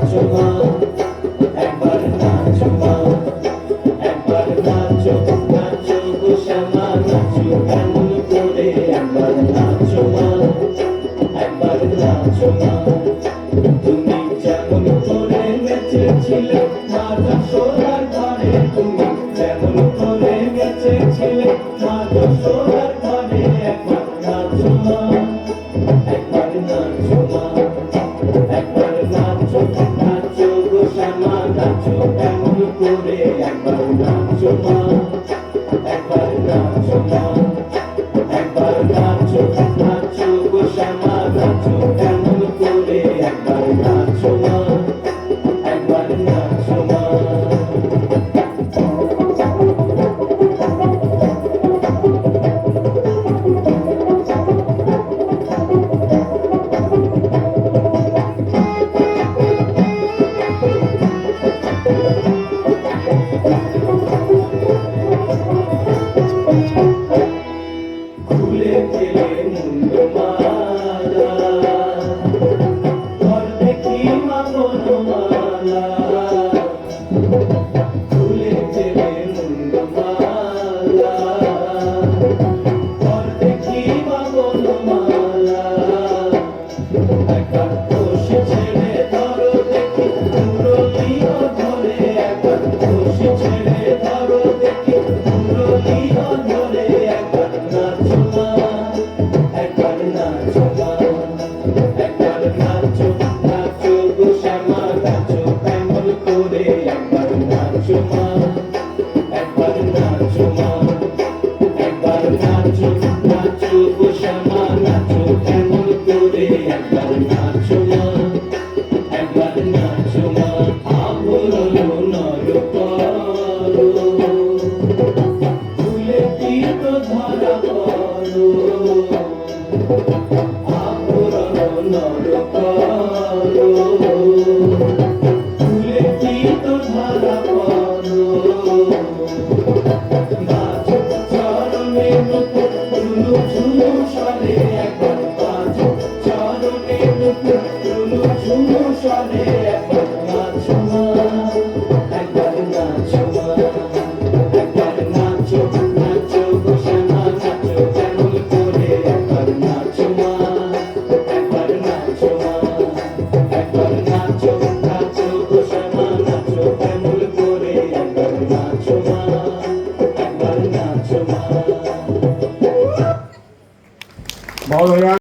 নাচো মা একবার নাচো মা একবার নাচো নাচো গো শ্যামা নাচো এমন করে একবার নাচো মা একবার নাচো মা তুমি যেমন করে নেচেছিলে মাথা সোনার ঘরে তুমি যেমন করে নেচেছিলে মাথা সোনার ঘরে একবার নাচো মা একবার নাচো এমন করে একবার নাচো মা একবার নাচো মা একবার একবার নাচো নাচো এমন করে একবার নাচো মা একবার নাচো মা একবার নাচো নাচো গো শ্যামা নাচো এমন করে একবার নাচো মা একবার নাচো মা আবরণ নর করো ফুলে তীর্থ ধরা করো আবরণ নর করো Deus. all the